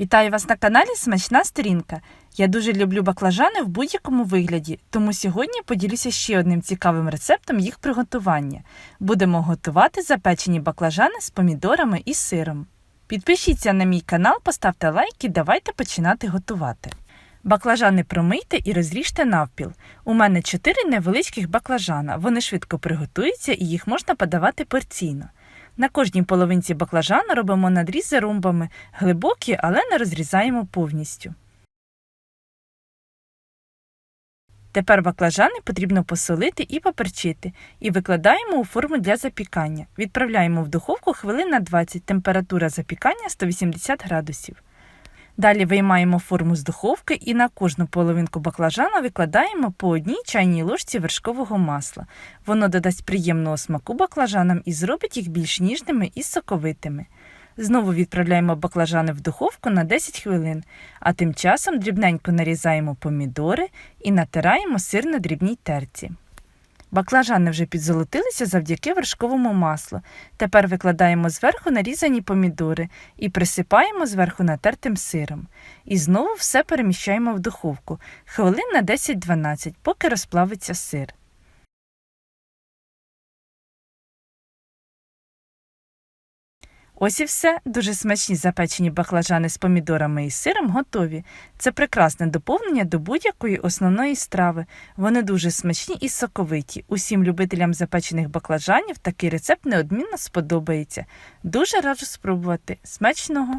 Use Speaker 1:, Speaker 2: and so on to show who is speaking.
Speaker 1: Вітаю вас на каналі Смачна сторінка. Я дуже люблю баклажани в будь-якому вигляді, тому сьогодні поділюся ще одним цікавим рецептом їх приготування. Будемо готувати запечені баклажани з помідорами і сиром. Підпишіться на мій канал, поставте лайк і давайте починати готувати. Баклажани промийте і розріжте навпіл. У мене 4 невеличких баклажана. Вони швидко приготуються і їх можна подавати порційно. На кожній половинці баклажана робимо надрізи ромбами, глибокі, але не розрізаємо повністю. Тепер баклажани потрібно посолити і поперчити, і викладаємо у форму для запікання. Відправляємо в духовку хвилин на 20, температура запікання 180 градусів. Далі виймаємо форму з духовки і на кожну половинку баклажана викладаємо по одній чайній ложці вершкового масла. Воно додасть приємного смаку баклажанам і зробить їх більш ніжними і соковитими. Знову відправляємо баклажани в духовку на 10 хвилин, а тим часом дрібненько нарізаємо помідори і натираємо сир на дрібній терці. Баклажани вже підзолотилися завдяки вершковому маслу. Тепер викладаємо зверху нарізані помідори і присипаємо зверху натертим сиром. І знову все переміщаємо в духовку хвилин на 10-12, поки розплавиться сир. Ось і все. Дуже смачні запечені баклажани з помідорами і сиром готові. Це прекрасне доповнення до будь-якої основної страви. Вони дуже смачні і соковиті. Усім любителям запечених баклажанів такий рецепт неодмінно сподобається. Дуже раджу спробувати. Смачного!